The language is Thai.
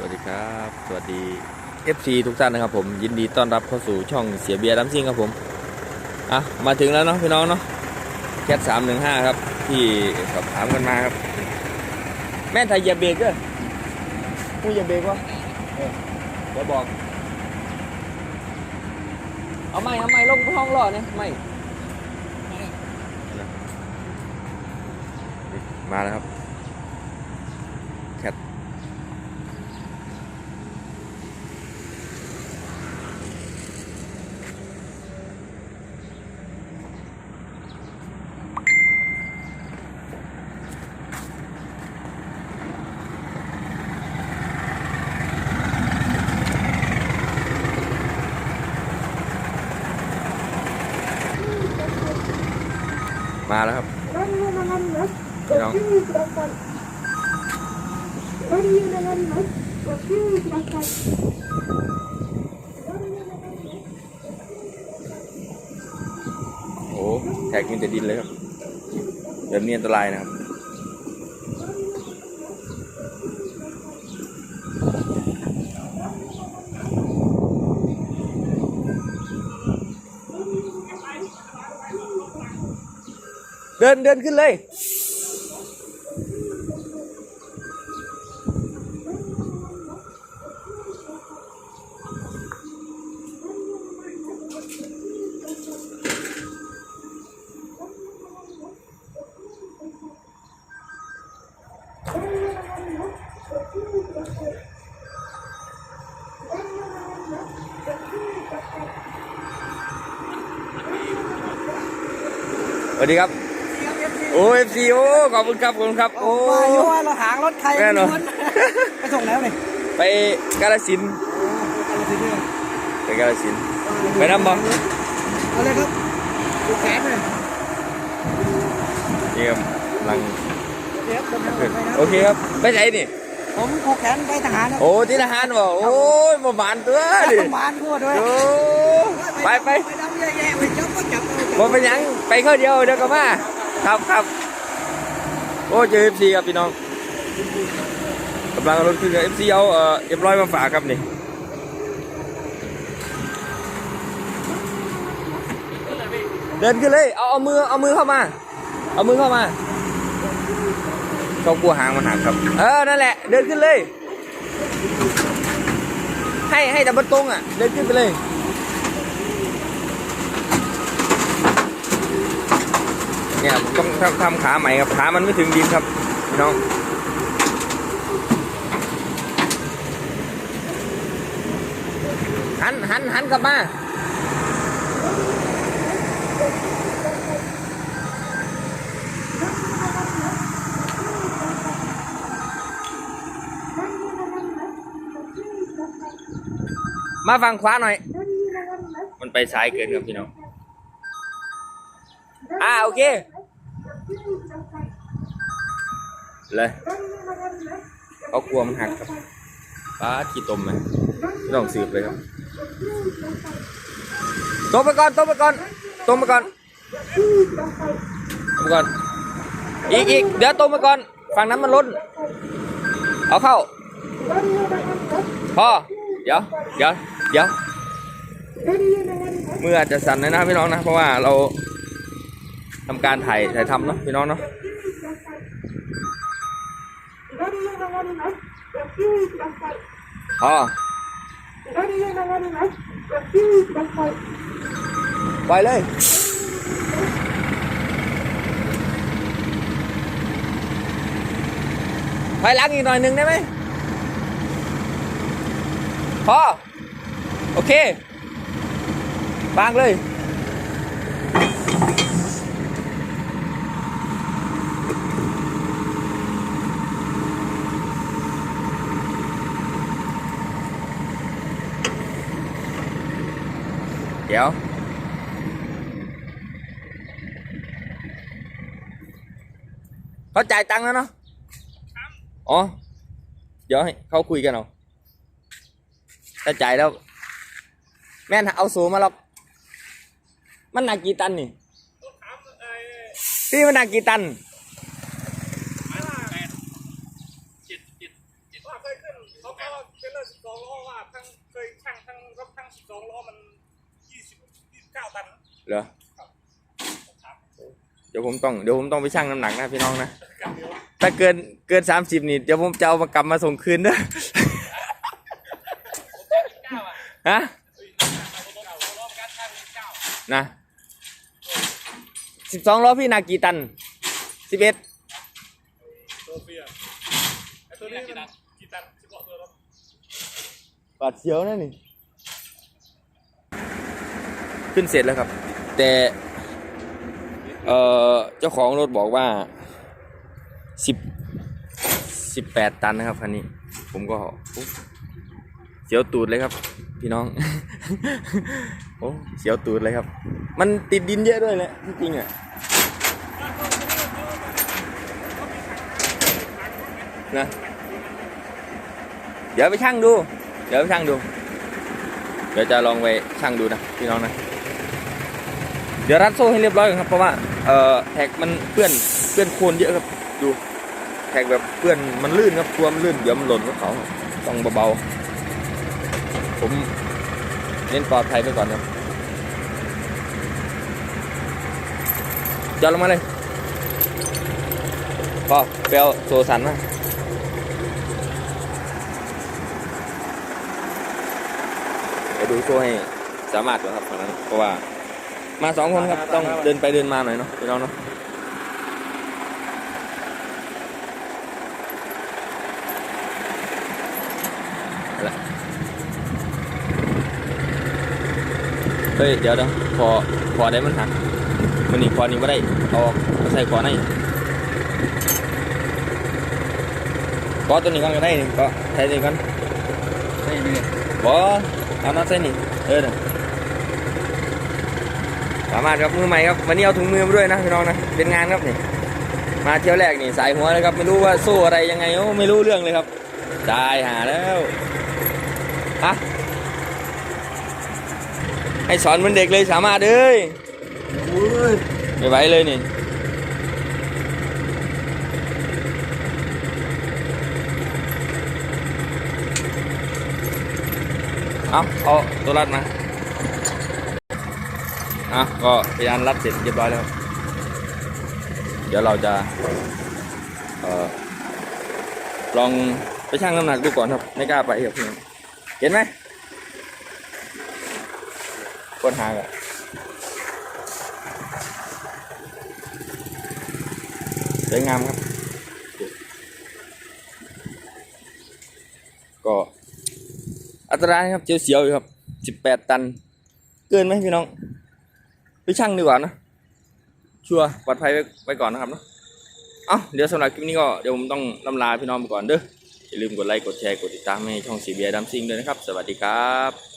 สวัสดีครับ สวัสดี FC ทุกท่านนะครับผมยินดีต้อนรับเข้าสู่ช่องเสียเบียร์ดัมซิงครับผมอะมาถึงแล้วเนาะพี่น้องเนาะแคทสามหนึ่งห้าครับ ที่สอบถามกันมาครับ แม่นไทยเหยียบเบรกเด้อผู้เหยียบเบรกวะเออเดี๋ยวบอก เอาไม่เอาไม่ลงห้องรอเนี่ยไม่มาแล้วครับ มาแล้วครับพี่น้องโอ้แท็กมีแต่ดินเลยครับแบบนี้อันตรายนะครับ เดินเดินขึ้นเลยสวัสดีครับโอ้เอฟซีโอ้ขอบคุณครับขอบคุณครับ โอ้มาอยู่ว่าเราหางรถใครแน่นอนไปส่งแล้วนี่ไปกาลสินธุ์ไปกาลสินธุ์ไปน้ำบ่เอาเลยครับดูแขนเลยเยี่ยมกำลังเดี๋ยวผมขึ้นไปนะโอเคครับไปไหนนี่ผมผูกแขนไปทหารนะโอ้ที่ทหารบ่โอ้ยบ่หมานตัวดิต้องมานทั่วด้วยโอ้ไปไปไปดำแย่ๆไปจับก็จับเอาจับ่เป็นหยังไปเข้าเดียวเดี๋ยวก็มา ครับครับโอ้เจอเอฟซีครับพี่น้องกำลังรถขึ้นเอฟซีเอาเอ่อเรียบร้อยมาฝากครับนี่เดินขึ้นเลยเอาเอามือเอามือเข้ามา เอามือเข้ามาเขากลัวหางมันหักครับ เออนั่นแหละ เดินขึ้นเลย ให้ให้แต่บนตรงอะ เดินขึ้นไปเลย เนี่ยต้องทำทำขาใหม่ครับขามันไม่ถึงดินครับพี่น้องหันหันหันกลับมามาฝั่งขวาหน่อย มันไปซ้ายเกินครับพี่น้อง อ่าโอเค เลยเขากลัวมันหักครับป้าขี้ตมไหมไม่ต้องสืบเลยครับตรงไปก่อนตรงไปก่อนตรงไปก่อนตรงไปก่อน อีกอีกเดี๋ยวตรงไปก่อน ฝั่งนั้นมันล้น เอาเข้า พอ เดี๋ยว เดี๋ยว เดี๋ยวมืออาจจะสั่นหนอยนะพี่น้องนะ เพราะว่าเรา ทำการถ่ายถ่ายทำเนาะพี่น้องเนาะพอปเลยถอยหลังอีกหน่อยหนึ่งได้ไหมพอโอเคบางเลย เดี๋ยว เขาจ่ายตังค์แล้วเนาะอ๋อ เดี๋ยวให้เขาคุยกันเอาถ้าจ่ายแล้ว แม่นเอาสูงมาหรอกมันหนักกี่ตันนี่พี่มันหนักกี่ตันเจ็ดเจ็ดว่าเคยขึ้นเขาก็เทรลเลอร์สิบสองล้อว่าทั้งเคยช่างทั้งรถทั้งสิบสองล้อมัน เก้าตันนะเหรอเดี๋ยวผมต้องเดี๋ยวผมต้องไปชั่งน้ำหนักนะพี่น้องนะกับเดียวถ้าเกินเกินสามสิบนี่เดี๋ยวผมจะเอามากลับมาส่งคืนเด้อเก้าอะฮะเฮ้ยเก้าล้อการช่างเก้านะสิบสองล้อพี่หนักกี่ตันสิบเอ็ดตัวเฟียไอ้ตัวนี้มันกี่ตันสิบกว่าตัวรถบาดเสียวนั่นนี่ ขึ้นเสร็จแล้วครับ แต่เอ่อเจ้าของรถบอกว่าสิบสิบแปดตันนะครับคันนี้ ผมก็เสียวตูดเลยครับ พี่น้อง โอ้เสียวตูดเลยครับ มันติดดินเยอะด้วยแหละที่จริงอะนะเดี๋ยวไปชั่งดู เดี๋ยวไปชั่งดู เดี๋ยวจะลองไปชั่งดูนะพี่น้องนะ เดี๋ยวรัดโซ่ให้เรียบร้อยก่อนครับเพราะว่าเอ่อแท็กมันเปื้อนเปื้อนโคลนเยอะครับดูแท็กแบบเปื้อนมันลื่นครับตัวมันลื่นเดี๋ยวมันหล่นกับเขาต้องเบาๆผมเน้นปลอดภัยไปก่อนครับจอดลงมาเลยพอเปลวโซสันมาไปดูโซ่ให้สามารถก่อนครับตอนนั้นเพราะว่า มาสองคนครับต้องเดินไปเดินมาหน่อยเนาะพี่น้องเนาะเอาละเฮ้ยเดี๋ยวเดี๋ยวพอพอได้มันหักมันนี่พอนี้ไม่ได้เอาออกเอาใส่ขอในก็ตัวนี้ก่อนก็ได้นี่ก็ใช้ตัวนี้ก่อนไม่มีบอเอาน็อตเส้นนี่เออน่ะ สามารถครับมือใหม่ครับวันนี้เอาถุงมือมาด้วยนะพี่น้องนะเป็นงานครับนี่มาเที่ยวแรกนี่สายหัวเลยครับไม่รู้ว่าสู้อะไรยังไงโอ้ไม่รู้เรื่องเลยครับได้หาแล้วฮะให้สอนเหมือนเด็กเลยสามารถเอ้ยโอ้ยไม่ไหวเลยนี่เอาเอาตัวรัดมา อะก็พยานรัดเสร็จเรียบร้อยแล้ว เดี๋ยวเราจะออลองไปชั่งน้ำหนักดูก่อนครับ ไม่กล้าไปครับพี่น้องเห็นไหมคนหากันสวยงามครับ ก็ อัตราครับเจียวเสียวอยู่ครับสิบแปดตัน เกินไหมพี่น้อง ไปช่างดีกว่านะ ชัวร์ปลอดภัยไปไว้ก่อนนะครับเนาะเอ้าเดี๋ยวสำหรับคลิปนี้ก็เดี๋ยวผมต้องลำลาพี่น้องไปก่อนเด้ออย่าลืมกดไลค์กดแชร์กดติดตามให้ช่องสีเบียดัมซิงด้วยนะครับ สวัสดีครับ